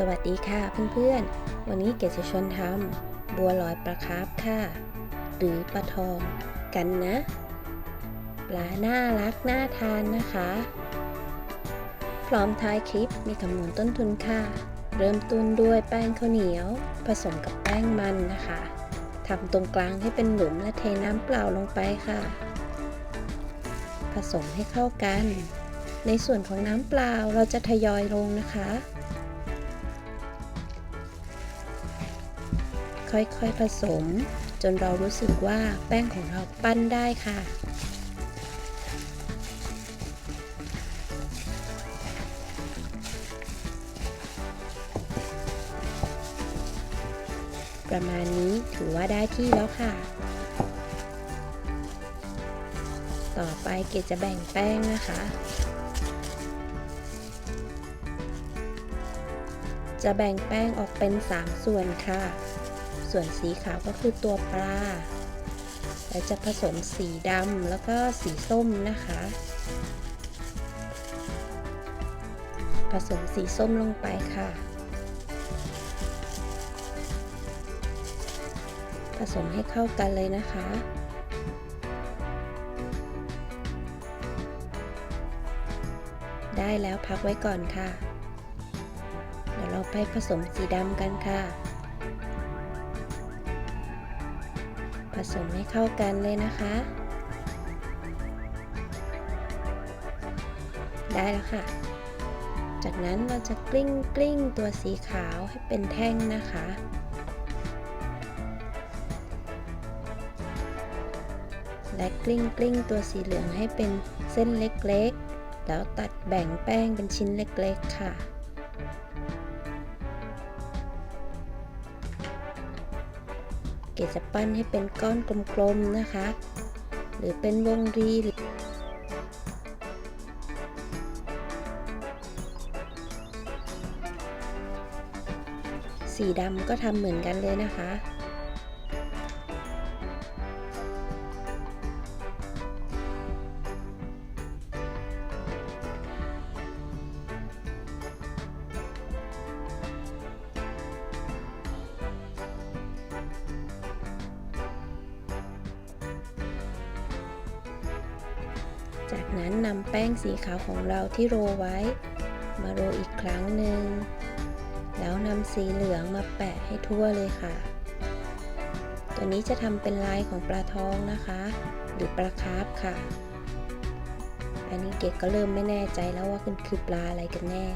สวัสดีค่ะเพื่อนๆ วันนี้เกดจะชวนทำบัวลอยปลาคาร์ฟค่ะ หรือปลาทองกันนะ ปลาน่ารักน่าทานนะคะ พร้อมท้ายคลิปมีคำนวณต้นทุนค่ะ เริ่มต้นด้วยแป้งข้าวเหนียว ผสมกับแป้งมันนะคะทำตรงกลางให้เป็นหลุมและเทน้ำเปล่าลงไปค่ะ ผสมให้เข้ากัน ในส่วนของน้ำเปล่าเราจะทยอยลงนะคะ ค่อยๆผสม จนเรารู้สึกว่าแป้งของเราปั้นได้ค่ะ ประมาณนี้ถือว่าได้ที่แล้วค่ะ ต่อไปเกดจะแบ่งแป้งนะคะจะแบ่งแป้งออกเป็น 3 ส่วนค่ะ ส่วนสีขาวก็คือตัวปลา และจะผสมสีดำแล้วก็สีส้มนะคะ ผสมสีส้มลงไปค่ะ ผสมให้เข้ากันเลยนะคะได้แล้วพักไว้ก่อนค่ะ เดี๋ยวเราไปผสมสีดำกันค่ะ ผสมให้เข้ากันเลยนะคะ ได้แล้วค่ะ จากนั้นเราจะกลิ้งกลิ้งตัวสีขาวให้เป็นแท่งนะคะ และกลิ้งกลิ้งตัวสีเหลืองให้เป็นเส้นเล็กๆ แล้วตัดแบ่งแป้งเป็นชิ้นเล็กๆค่ะ เกดจะปั้นให้เป็นก้อนกลมๆนะคะ หรือเป็นวงรีสีดำก็ทำเหมือนกันเลยนะคะ จากนั้นนำแป้งสีขาวของเราที่โรไว้ มาโรอีกครั้งหนึ่ง แล้วนำสีเหลืองมาแปะให้ทั่วเลยค่ะ ตัวนี้จะทำเป็นลายของปลาทองนะคะ หรือปลาคาร์ฟค่ะ อันนี้เกดก็เริ่มไม่แน่ใจแล้วว่ามันคือปลาอะไรกันแน่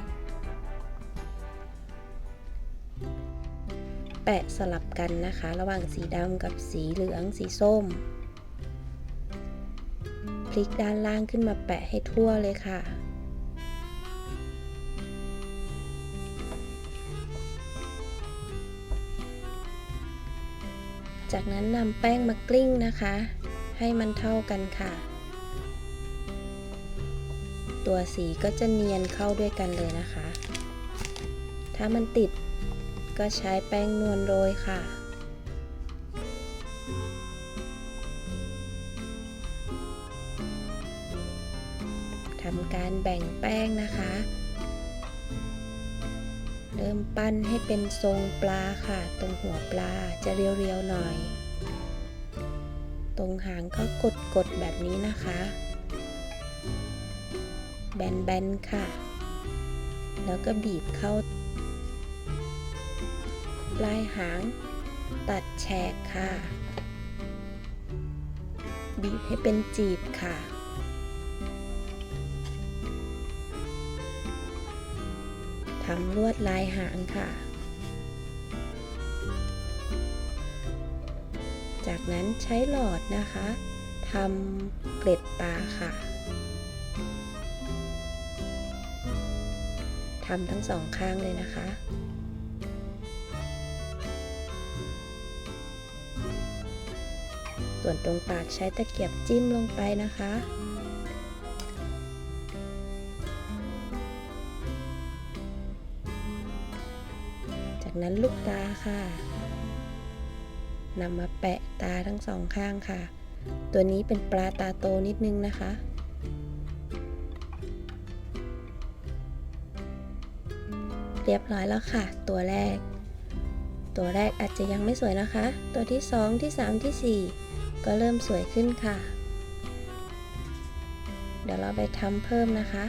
แปะสลับกันนะคะ ระหว่างสีดำกับสีเหลืองสีส้ม พลิกด้านล่างขึ้นมาแปะให้ทั่วเลยค่ะ จากนั้นนำแป้งมากลิ้งนะคะ ให้มันเท่ากันค่ะ ตัวสีก็จะเนียนเข้าด้วยกันเลยนะคะ ถ้ามันติดก็ใช้แป้งนวลโรยค่ะำการแบ่งแป้งนะคะ เริ่มปั้นให้เป็นทรงปลาค่ะ ตรงหัวปลาจะเรียวๆหน่อย ตรงหางก็กดๆแบบนี้นะคะ แบนๆค่ะ แล้วก็บีบเข้า ปลายหางตัดแฉกค่ะ บีบให้เป็นจีบค่ะ ทำลวดลายหางค่ะ จากนั้นใช้หลอดนะคะทำเกล็ดปลาค่ะทำทั้งสองข้างเลยนะคะส่วนตรงปากใช้ตะเกียบจิ้มลงไปนะคะ จากนั้นลูกตาค่ะนำมาแปะตาทั้งสองข้างค่ะ ตัวนี้เป็นปลาตาโตนิดนึงนะคะ เรียบร้อยแล้วค่ะ ตัวแรก ตัวแรกอาจจะยังไม่สวยนะคะ ตัวที่ 2 ที่ 3 ที่ 4 ก็เริ่มสวยขึ้นค่ะ เดี๋ยวเราไปทำเพิ่มนะคะ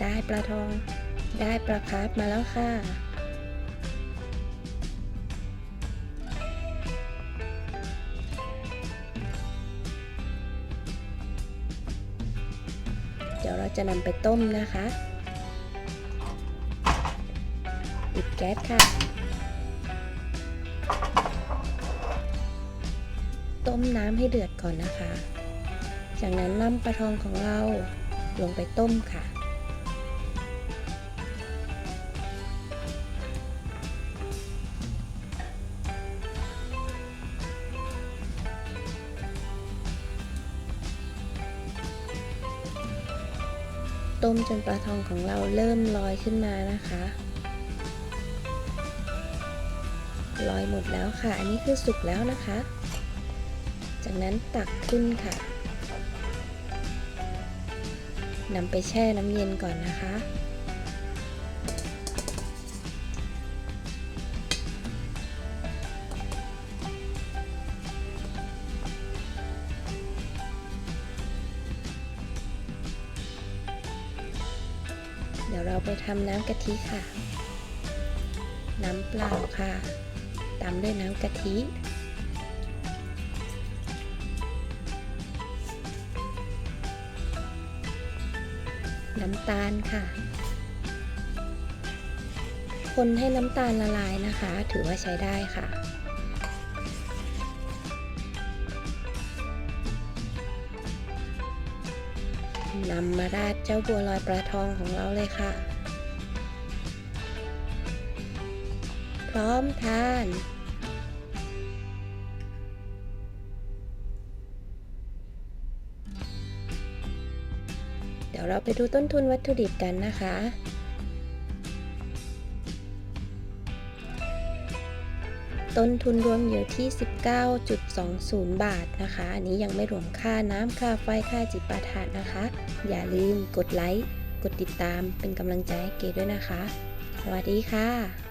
ได้ปลาทอง ได้ปลาคาร์ฟมาแล้วค่ะ เดี๋ยวเราจะนำไปต้มนะคะปิดแก๊สค่ะ ต้มน้ำให้เดือดก่อนนะคะ จากนั้นนำปลาทองของเราลงไปต้มค่ะ ต้มจนปลาทองของเราเริ่มลอยขึ้นมานะคะลอยหมดแล้วค่ะ อันนี้คือสุกแล้วนะคะ จากนั้นตักขึ้นค่ะนำไปแช่น้ำเย็นก่อนนะคะ เราไปทำน้ำกะทิค่ะ น้ำเปล่าค่ะ ตามด้วยน้ำกะทิน้ำตาลค่ะ คนให้น้ำตาลละลายนะคะ ถือว่าใช้ได้ค่ะ นำมาราดเจ้าบัวลอยปลาทองของเราเลยค่ะ พร้อมทานเดี๋ยวเราไปดูต้นทุนวัตถุดิบกันนะคะ ต้นทุนรวมอยู่ที่ 19.20 บาทนะคะ อันนี้ยังไม่รวมค่าน้ำค่าไฟค่าจิปาถะนะคะ อย่าลืมกดไลค์ กดติดตามเป็นกำลังใจให้เกดด้วยนะคะ สวัสดีค่ะ